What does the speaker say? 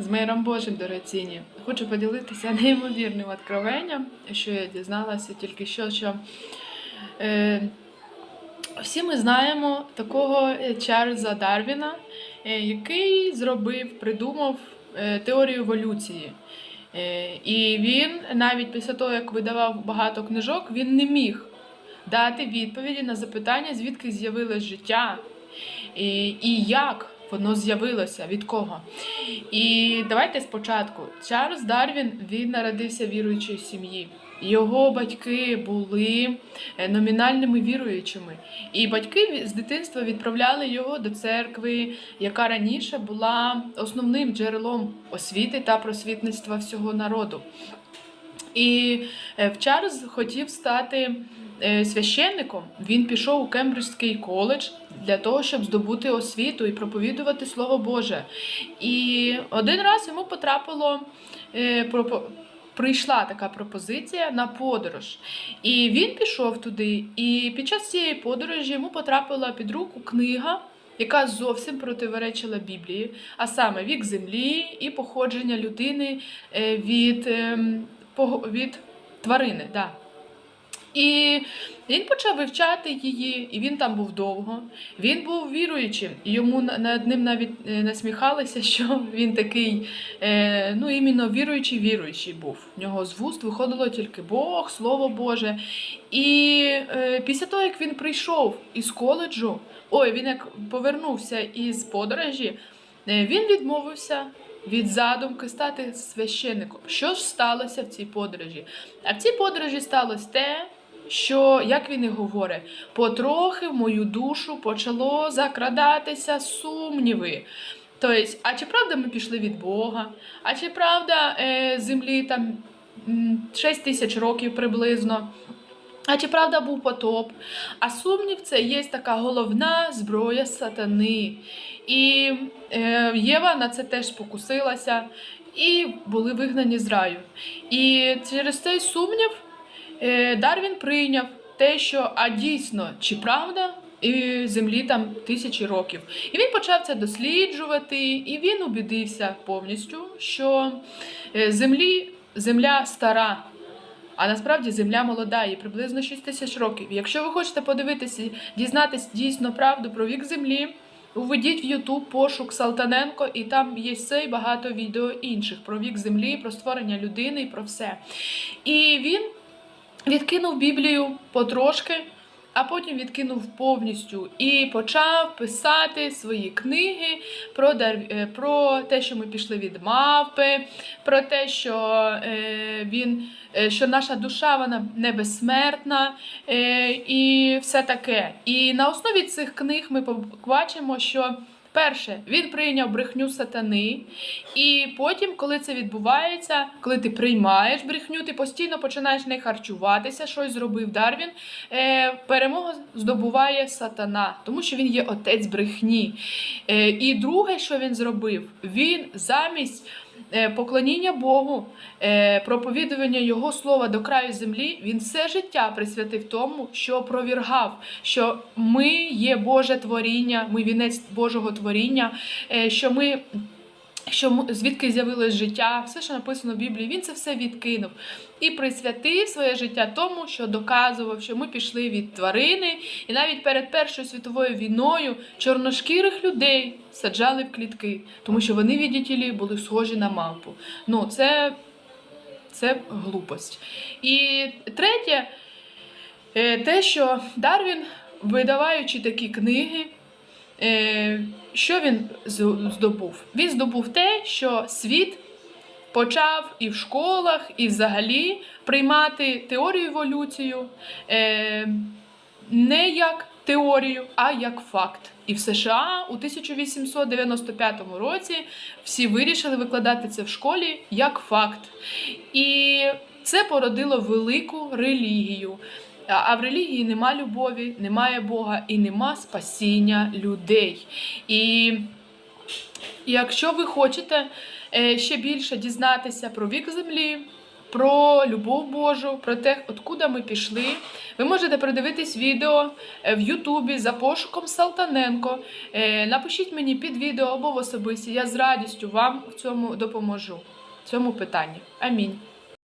З миром Божим, дорогоцінні. Хочу поділитися неймовірним откровенням, що я дізналася тільки що, що е, всі ми знаємо такого е, Чарльза Дарвіна, е, який зробив, придумав е, теорію еволюції. Е, і він навіть після того, як видавав багато книжок, він не міг дати відповіді на запитання, звідки з'явилось життя і, і як воно з'явилося, від кого. І давайте спочатку. Чарльз Дарвін він народився в віруючій сім'ї. Його батьки були е, номінальними віруючими, і батьки з дитинства відправляли його до церкви, яка раніше була основним джерелом освіти та просвітництва всього народу. І е, Чарльз хотів стати е, священником. Він пішов у Кембриджський коледж для того, щоб здобути освіту і проповідувати Слово Боже. І один раз йому потрапило е, прийшла така пропозиція на подорож. І він пішов туди. І під час цієї подорожі йому потрапила під руку книга. Яка зовсім противоречила Біблії, а саме вік землі і походження людини від, ем, від тварини. Да. І він почав вивчати її, і він там був довго. Він був віруючим, і йому над ним навіть е, насміхалися, що він такий, е, ну іменно віруючий, віруючий був. В нього з вуст виходило тільки Бог, Слово Боже. І е, після того, як він прийшов із коледжу, ой, він як повернувся із подорожі, він відмовився. Від задумки стати священником. Що ж сталося в цій подорожі? А в цій подорожі сталося те, що, як він і говорить, потрохи в мою душу почало закрадатися сумніви. Тобто, а чи правда ми пішли від Бога? А чи правда е, землі там м, 6 тисяч років приблизно? А чи правда був потоп? А сумнів це є така головна зброя сатани. І е, Єва на це теж спокусилася і були вигнані з раю. І через цей сумнів е, Дарвін прийняв те, що а дійсно, чи правда і землі там тисячі років. І він почав це досліджувати, і він убідився повністю, що е, землі, земля стара. А насправді земля молода, їй приблизно 6 тисяч років. Якщо ви хочете подивитися, дізнатися дійсно правду про вік землі, уведіть в Ютуб пошук Салтаненко, і там є все і багато відео інших про вік землі, про створення людини і про все. І він відкинув Біблію потрошки, а потім відкинув повністю і почав писати свої книги про, е, про те, що ми пішли від мавпи, про те, що е, він. е, Що наша душа вона не безсмертна і все таке. І на основі цих книг ми побачимо, що перше він прийняв брехню сатани, і потім, коли це відбувається, коли ти приймаєш брехню, ти постійно починаєш не харчуватися, щось зробив Дарвін. Е, перемогу здобуває сатана, тому що він є отець брехні. Е, і друге, що він зробив, він замість. Е, Поклоніння Богу, е, проповідування Його слова до краю землі, він все життя присвятив тому, що опровергав, що ми є Боже творіння, ми вінець Божого творіння, е, що ми. Що звідки з'явилось життя, все, що написано в Біблії, він це все відкинув і присвятив своє життя тому, що доказував, що ми пішли від тварини, і навіть перед Першою світовою війною чорношкірих людей саджали в клітки, тому що вони, віддітілі, були схожі на мавпу. Ну, це, це глупость. І третє, е, те, що Дарвін, видаваючи такі книги, Е, що він здобув? Він здобув те, що світ почав і в школах, і взагалі приймати теорію еволюцію е, не як теорію, а як факт. І в США у 1895 році всі вирішили викладати це в школі як факт. І це породило велику релігію. А в релігії нема любові, немає Бога і нема спасіння людей. І якщо ви хочете е, ще більше дізнатися про вік землі, про любов Божу, про те, откуда ми пішли. Ви можете передивитись відео е, в Ютубі за пошуком Салтаненко. Е, Напишіть мені під відео або в особисті. Я з радістю вам в цьому допоможу. В цьому питанні. Амінь.